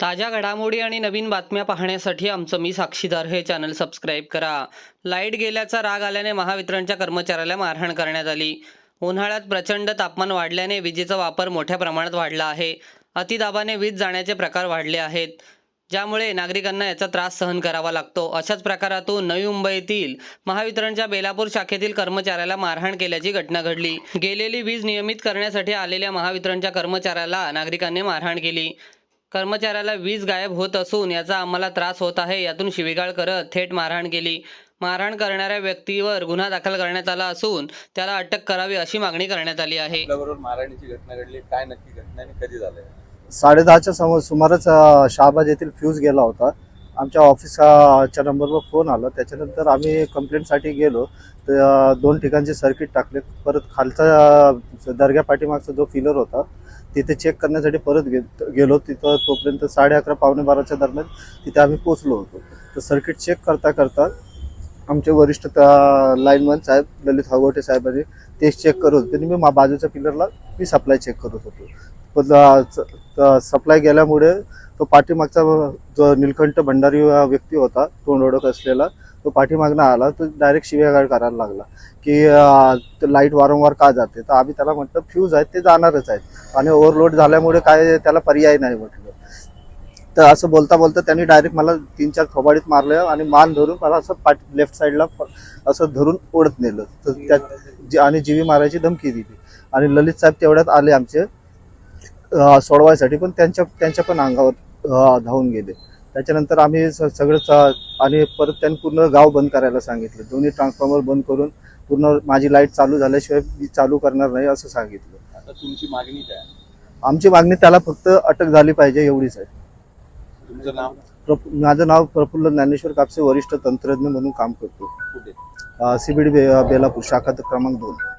ताज्या घडामोडी आणि नवीन बातम्या पाहण्यासाठी आमचं मी साक्षीदार हे चॅनल सबस्क्राईब करा. लाइट गेल्याचा राग आल्याने महावितरणच्या कर्मचाऱ्याला मारहाण करण्यात आली. उन्हाळ्यात प्रचंड तापमान वाढल्याने विजेचा वापर मोठ्या प्रमाणात वाढला आहे. अतिदाबाने वीज जाण्याचे प्रकार वाढले आहेत. ज्यामुळे नागरिकांना याचा त्रास सहन करावा लागतो. अशाच प्रकारातून नवी मुंबईतील महावितरणच्या बेलापूर शाखेतील कर्मचाऱ्याला मारहाण केल्याची घटना घडली. गेलेली वीज नियमित करण्यासाठी आलेल्या महावितरणच्या कर्मचाऱ्याला नागरिकांनी मारहाण केली. कर्मचाऱ्याला वीज गायब होत असून याचा आम्हाला त्रास होत आहे. यातून शिवीगाळ करत थेट मारहाण केली. मारहाण करणाऱ्या व्यक्तीवर गुन्हा दाखल करण्यात आला असून त्याला अटक करावी अशी मागणी करण्यात आली आहे. आपल्याबरोबर मारहाणीची घटना घडली. काय नक्की घटना आणि कधी झालंय साडेदहाच्या समोर सुमारच अ, शहाबाज येथील फ्यूज गेला होता. आमच्या ऑफिसच्या नंबरवर फोन आला. त्याच्यानंतर आम्ही कंप्लेंटसाठी गेलो. तर दोन ठिकाणचे सर्किट टाकले. परत खालचा दर्ग्या पाठीमागचा जो फिलर होता तिथे चेक करण्यासाठी परत गे गेलो. तिथं तोपर्यंत साडे अकरा पावणे बाराच्या दरम्यान तिथे आम्ही पोचलो होतो. तर सर्किट चेक करता करता आमचे वरिष्ठ लाईनमन साहेब ललित हगवटे साहेबांनी ते चेक करत होते. आणि मी मा- बाजूच्या पिलरला मी सप्लाय चेक करत होतो. पण सप्लाय गेल्यामुळे तो पाठीमागचा जो निलकंठ भंडारी व्यक्ती होता तोंड ओळख असलेला तो पाठीमागनं आला तो डायरेक्ट शिव्यागाळ करायला लागला की लाइट वारंवार का जाते? तर आम्ही त्याला म्हटलं फ्यूज आहेत ते जाणारच आहेत. आणि ओव्हरलोड झाल्यामुळे काय त्याला पर्याय नाही म्हटलं. तर असं बोलता बोलता त्यांनी डायरेक्ट मला तीन चार थोबाडीत मारलं आणि मान धरून मला असं पाठ लेफ्ट साईडला असं धरून ओढत नेलं. तर त्यात जी- आणि जीवी मारायची धमकी दिली. आणि ललित साहेब तेवढ्यात आले आमचे सोडवायसाठी पण त्यांच्या त्यांच्या पण अंगावर धावून गेले. त्याच्यानंतर आम्ही सगळं आणि परत त्यांनी पूर्ण गाव बंद करायला सांगितलं. दोन्ही ट्रान्सफॉर्मर बंद करून पूर्ण माझी लाइट चालू झाल्याशिवाय मी चालू करणार नाही असं सांगितलं. आता तुमची मागणी काय आमची मागणी त्याला फक्त अटक झाली पाहिजे एवढीच आहे. तुमचं नाव? प्रफ- माझं नाव प्रफुल्ल ज्ञानेश्वर कापसे वरिष्ठ तंत्रज्ञ म्हणून काम करतो. कुठे? सीबीडी बेलापूर शाखा क्रमांक दोन.